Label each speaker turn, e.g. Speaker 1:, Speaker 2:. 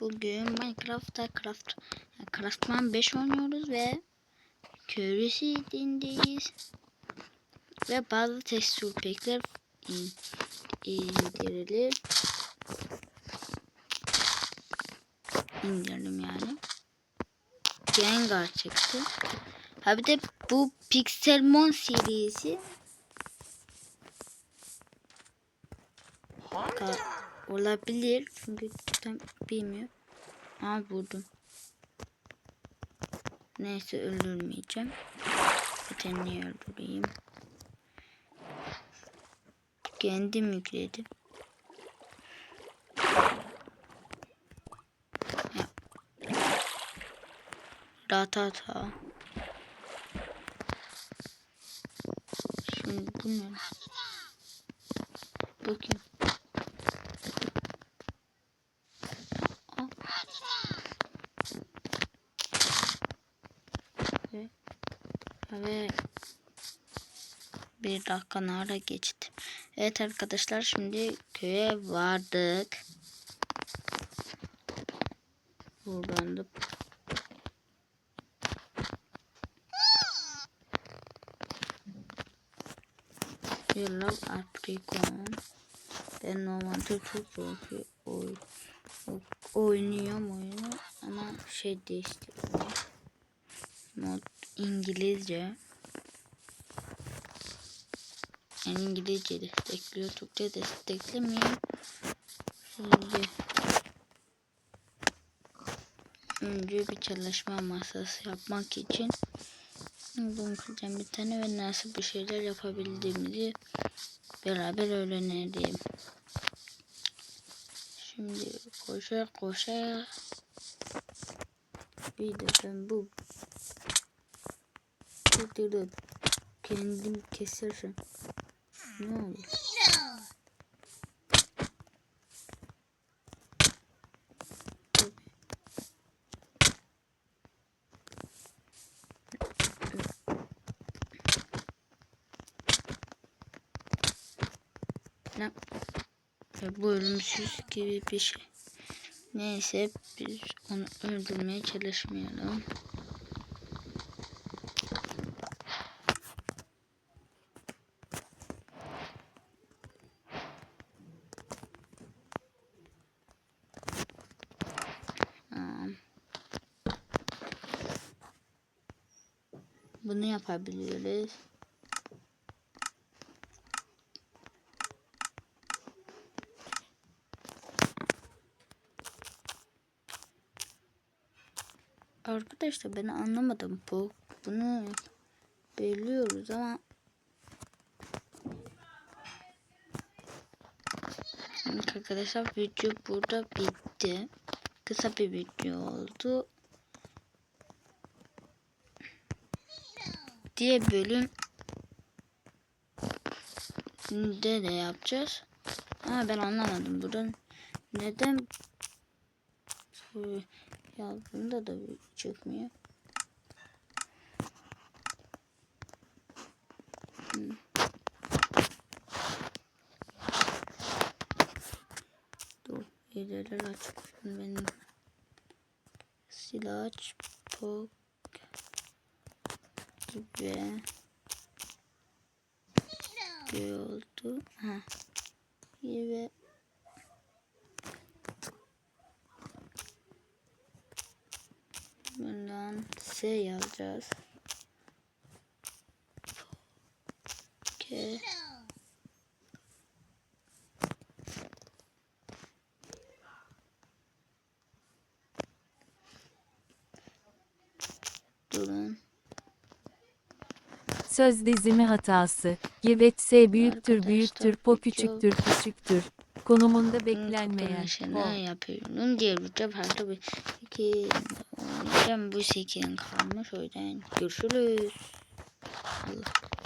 Speaker 1: Bugün Minecraft'ta Craft Craftman 5 oynuyoruz ve köylü seedindeyiz. Ve bazı texture pack'ler in- indirilir. İndirdim yani. Gengar çıktı. Ha bir de bu Pixelmon serisi Ka- olabilir. Çünkü tam bilmiyor. Aa vurdum. Neyse öldürmeyeceğim. Zaten niye öldüreyim? Kendim yükledim. Ratata. Şimdi bu ne? Bakayım. Ve, ve bir dakika nara geçti. Evet arkadaşlar şimdi köye vardık. Buradan da Yıllar aprikon. Ben normalde çok zor oyun oynuyorum oyunu ama şey değiştirdim. Mod İngilizce. Yani İngilizce destekliyor. Türkçe desteklemiyor. Şimdi önce bir çalışma masası yapmak için bunu kuracağım bir tane ve nasıl bir şeyler yapabildiğimizi beraber öğrenelim. Şimdi koşa koşa bir de ben bu videoda kendim kesersem ne olur? Ne? Bu ölümsüz gibi bir şey. Neyse biz onu öldürmeye çalışmayalım. Bunu yapabiliriz. Arkadaşlar ben anlamadım bu. Bunu biliyoruz ama arkadaşlar video burada bitti. Kısa bir video oldu. Diye bölüm de de yapacağız. Ama ben anlamadım buradan neden bu yazdığında da çıkmıyor. Hmm. Dur, ileri açık olsun benim. Silah aç, pok gibi bir oldu. Ha. Ve Bundan S yazacağız. K
Speaker 2: Söz dizimi hatası. Evet S büyüktür büyüktür po küçüktür küçüktür. Konumunda beklenmeyen.
Speaker 1: Ne yapıyorum? Diğer video farklı bir iki. Bu sekirin kalmış. O yüzden görüşürüz. Allah.